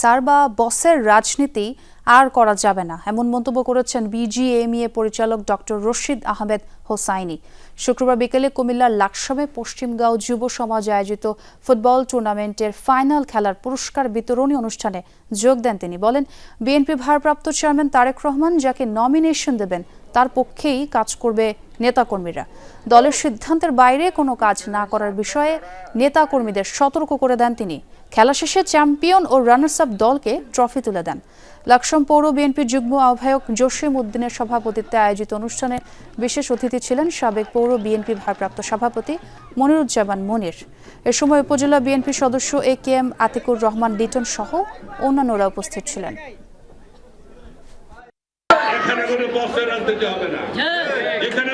Sir বা বসের রাজনীতি আর করা যাবে না, এমন মন্তব্য করেছেন বিজিএমইএ পরিচালক ডক্টর রশিদ আহমেদ হোসাইনি। শুক্রবার বিকেলে কুমিল্লার লাকসামে পশ্চিমগাঁও যুব সমাজ আয়োজিত ফুটবল টুর্নামেন্টের ফাইনাল খেলার পুরস্কার বিতরণী অনুষ্ঠানে যোগ দেন তিনি। বলেন, বিএনপি ভারপ্রাপ্ত চেয়ারম্যান তারেক রহমান যাকে নমিনেশন দেবেন, তার পক্ষেই কাজ করবে নেতাকর্মীরা। দলের সিদ্ধান্তের বাইরে কোনো কাজ না করার বিষয়ে নেতাকর্মীদের সতর্ক করে দেন তিনি। খেলা শেষে চ্যাম্পিয়ন ও রানার্স আপ দলকে ট্রফি তুলে দেন। লাকসাম পৌর বিএনপির যুগ্ম আহ্বায়ক জসিম উদ্দিনের সভাপতিত্বে আয়োজিত অনুষ্ঠানে বিশেষ অতিথি ছিলেন সাবেক পৌর বিএনপি ভারপ্রাপ্ত সভাপতি মনিরুজ্জামান মনির। এ সময় উপজেলা বিএনপি সদস্য A K M Atikur Rahman Liton সহ অন্যান্যরা উপস্থিত ছিলেন। এখানে কোনো রাজনীতি হবে না। এখানে